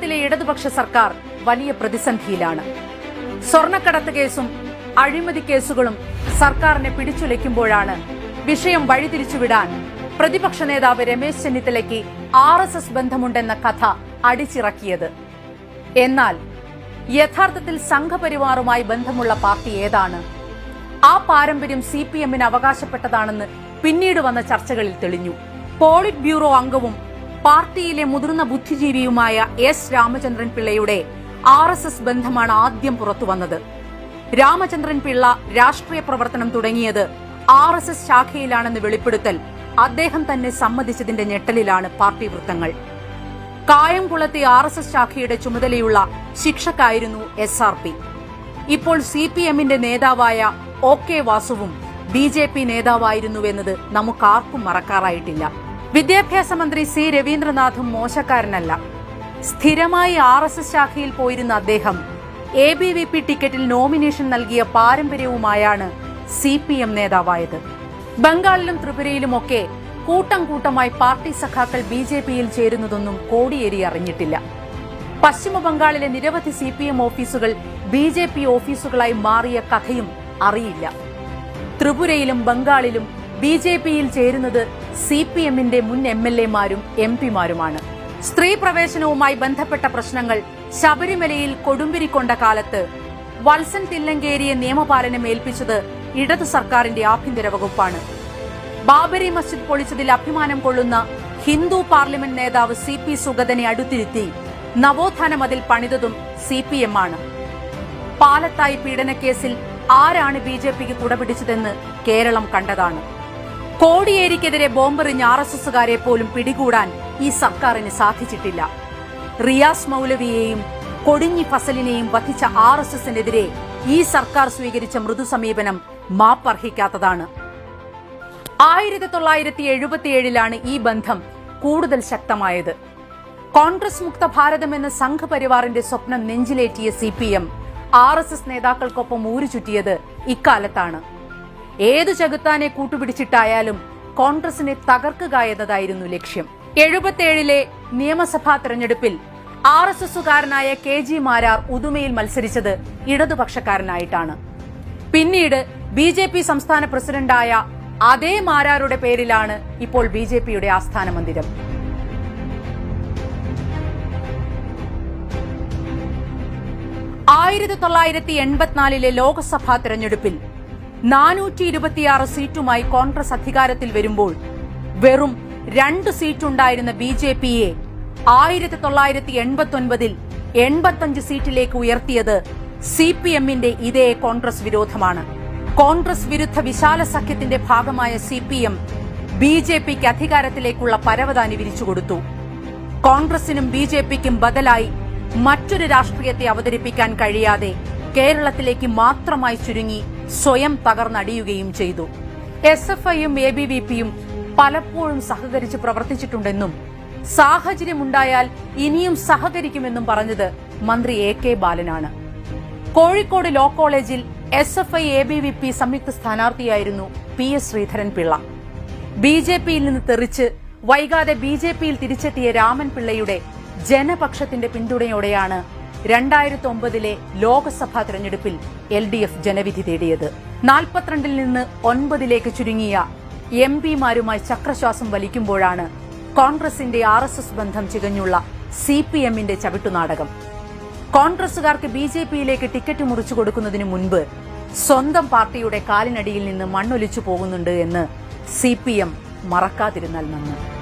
കേരളത്തിലെ ഇടതുപക്ഷ സർക്കാർ വലിയ പ്രതിസന്ധിയിലാണ്. സ്വർണക്കടത്ത് കേസും അഴിമതി കേസുകളും സർക്കാരിനെ പിടിച്ചുലയ്ക്കുമ്പോഴാണ് വിഷയം വഴിതിരിച്ചുവിടാൻ പ്രതിപക്ഷ നേതാവ് രമേശ് ചെന്നിത്തലയ്ക്ക് ആർ എസ് എസ് ബന്ധമുണ്ടെന്ന കഥ അടിച്ചിറക്കിയത്. എന്നാൽ യഥാർത്ഥത്തിൽ സംഘപരിവാറുമായി ബന്ധമുള്ള പാർട്ടി ഏതാണ്? ആ പാരമ്പര്യം സി പി എമ്മിന് അവകാശപ്പെട്ടതാണെന്ന് പിന്നീട് വന്ന ചർച്ചകളിൽ തെളിഞ്ഞു. പോളിറ്റ് ബ്യൂറോ അംഗവും പാർട്ടിയിലെ മുതിർന്ന ബുദ്ധിജീവിയുമായ എസ് രാമചന്ദ്രൻ പിള്ളയുടെ ആർ എസ് എസ് ബന്ധമാണ് ആദ്യം പുറത്തുവന്നത് രാമചന്ദ്രൻ പിള്ള രാഷ്ട്രീയ പ്രവർത്തനം തുടങ്ങിയത് ആർ എസ് എസ് ശാഖയിലാണെന്ന് വെളിപ്പെടുത്തൽ അദ്ദേഹം തന്നെ സമ്മതിച്ചതിന്റെ ഞെട്ടലിലാണ് പാർട്ടി വൃത്തങ്ങൾ. കായംകുളത്തെ ആർ എസ് എസ് ശാഖയുടെ ചുമതലയുള്ള ശിക്ഷക്കായിരുന്നു എസ് ആർ പി. ഇപ്പോൾ സി പി എമ്മിന്റെ നേതാവായ ഒ കെ വാസുവും ബി ജെ പി നേതാവായിരുന്നുവെന്നത് നമുക്കാർക്കും മറക്കാറായിട്ടില്ല. വിദ്യാഭ്യാസ മന്ത്രി സി രവീന്ദ്രനാഥും മോശക്കാരനല്ല. സ്ഥിരമായി ആർ എസ് എസ് ശാഖയിൽ പോയിരുന്ന അദ്ദേഹം എ ബി വി പി ടിക്കറ്റിൽ നോമിനേഷൻ നൽകിയ പാരമ്പര്യവുമായാണ് സി പി എം നേതാവായത്. ബംഗാളിലും ത്രിപുരയിലുമൊക്കെ കൂട്ടം കൂട്ടമായി പാർട്ടി സഖാക്കൾ ബി ജെ പിയിൽ ചേരുന്നതൊന്നും കോടിയേരി അറിഞ്ഞിട്ടില്ല. പശ്ചിമ ബംഗാളിലെ നിരവധി സി പി എം ഓഫീസുകൾ ബി ജെ പി ഓഫീസുകളായി മാറിയ കഥയും അറിയില്ല. ത്രിപുരയിലും ബംഗാളിലും ബി ജെ പിയിൽ ചേരുന്നത് സി പി എമ്മിന്റെ മുൻ എം എൽ എമാരും എം പിമാരുമാണ്. സ്ത്രീ പ്രവേശനവുമായി ബന്ധപ്പെട്ട പ്രശ്നങ്ങൾ ശബരിമലയിൽ കൊടുമ്പിരിക്കൊണ്ട കാലത്ത് വത്സൻ തില്ലങ്കേരിയെ നിയമപാലനം ഏൽപ്പിച്ചത് ഇടതു സർക്കാരിന്റെ ആഭ്യന്തര വകുപ്പാണ്. ബാബരി മസ്ജിദ് പൊളിച്ചതിൽ അഭിമാനം കൊള്ളുന്ന ഹിന്ദു പാർലമെന്റ് നേതാവ് സി പി സുഗതനെ അടുത്തിരുത്തി നവോത്ഥാന മതിൽ പണിതതും സി പി എം ആണ് പാലത്തായി പീഡനക്കേസിൽ ആരാണ് ബി ജെ പിക്ക് കുടപിടിച്ചതെന്ന് കേരളം കണ്ടതാണ്. കോടിയേരിക്കെതിരെ ബോംബെറിഞ്ഞ ആർ എസ് എസുകാരെ പോലും പിടികൂടാൻ ഈ സർക്കാരിന് സാധിച്ചിട്ടില്ല. റിയാസ് മൗലവിയെയും കൊടിഞ്ഞി ഫസലിനെയും വധിച്ച ആർ എസ് എസിനെതിരെ ഈ സർക്കാർ സ്വീകരിച്ച മൃദു സമീപനം മാപ്പർഹിക്കാത്തതാണ്. ആയിരത്തി തൊള്ളായിരത്തി എഴുപത്തിയേഴിലാണ് ഈ ബന്ധം കൂടുതൽ ശക്തമായത്. കോൺഗ്രസ് മുക്ത ഭാരതം എന്ന സംഘപരിവാറിന്റെ സ്വപ്നം നെഞ്ചിലേറ്റിയ C P M R S S നേതാക്കൾക്കൊപ്പം ഊരുചുറ്റിയത് ഇക്കാലത്താണ്. ഏതു ചകുത്താനെ കൂട്ടുപിടിച്ചിട്ടായാലും കോൺഗ്രസിനെ തകർക്കുക എന്നതായിരുന്നു ലക്ഷ്യം. എഴുപത്തിയേഴിലെ നിയമസഭാ തെരഞ്ഞെടുപ്പിൽ ആർ എസ് എസുകാരനായ കെ ജി മാരാർ ഉദുമയിൽ മത്സരിച്ചത് ഇടതുപക്ഷക്കാരനായിട്ടാണ്. പിന്നീട് ബി ജെ പി സംസ്ഥാന പ്രസിഡന്റായ അതേ മാരാരുടെ പേരിലാണ് ഇപ്പോൾ ബി ജെ പിയുടെ ആസ്ഥാന മന്ദിരം ആയിരത്തി തൊള്ളായിരത്തി എൺപത്തിനാലിലെ ലോക്സഭാ തെരഞ്ഞെടുപ്പിൽ നാനൂറ്റി ഇരുപത്തിയാറ് സീറ്റുമായി കോൺഗ്രസ് അധികാരത്തിൽ വരുമ്പോൾ വെറും രണ്ട് സീറ്റുണ്ടായിരുന്ന ബി ജെ പിയെ ആയിരത്തി തൊള്ളായിരത്തി എൺപത്തി ഒൻപതിൽ എൺപത്തഞ്ച് സീറ്റിലേക്ക് ഉയർത്തിയത് സി പി എമ്മിന്റെ ഇതേ കോൺഗ്രസ് വിരോധമാണ്. കോൺഗ്രസ് വിരുദ്ധ വിശാല സഖ്യത്തിന്റെ ഭാഗമായ C P M B J പിക്ക് അധികാരത്തിലേക്കുള്ള പരവതാനി വിരിച്ചുകൊടുത്തു കോൺഗ്രസിനും ബി ജെ പിക്കും ബദലായി മറ്റൊരു രാഷ്ട്രീയത്തെ അവതരിപ്പിക്കാൻ കഴിയാതെ കേരളത്തിലേക്ക് മാത്രമായി ചുരുങ്ങി സ്വയം തകർന്നടിയുകയും ചെയ്തു. എസ് എഫ് ഐയും എ ബി വി പിയും പലപ്പോഴും സഹകരിച്ച് പ്രവർത്തിച്ചിട്ടുണ്ടെന്നും സാഹചര്യമുണ്ടായാൽ ഇനിയും സഹകരിക്കുമെന്നും പറഞ്ഞത് മന്ത്രി എ കെ ബാലനാണ്. കോഴിക്കോട് ലോ കോളേജിൽ S F I A B V P സംയുക്ത സ്ഥാനാർത്ഥിയായിരുന്നു P S Sreedharan Pillai B J പിയിൽ നിന്ന് തെറിച്ച് വൈകാതെ ബി ജെ പിയിൽ തിരിച്ചെത്തിയ രാമൻ പിള്ളയുടെ ജനപക്ഷത്തിന്റെ പിന്തുണയോടെയാണ് രണ്ടായിരത്തി ഒമ്പതിലെ ലോക്സഭാ തെരഞ്ഞെടുപ്പിൽ എൽ ഡി എഫ് ജനവിധി തേടിയത്. നാൽപ്പത്തിരണ്ടിൽ നിന്ന് ഒൻപതിലേക്ക് ചുരുങ്ങിയ എം പിമാരുമായി ചക്രശ്വാസം വലിക്കുമ്പോഴാണ് കോൺഗ്രസിന്റെ ആർ എസ് എസ് ബന്ധം ചികഞ്ഞുള്ള സി പി എമ്മിന്റെ ചവിട്ടുനാടകം. കോൺഗ്രസുകാർക്ക് ബി ജെ പിയിലേക്ക് ടിക്കറ്റ് മുറിച്ചു കൊടുക്കുന്നതിന് മുൻപ് സ്വന്തം പാർട്ടിയുടെ കാലിനടിയിൽ നിന്ന് മണ്ണൊലിച്ചു പോകുന്നുണ്ട് എന്ന് സി പി എം മറക്കാതിരുന്നാൽ നന്ന്.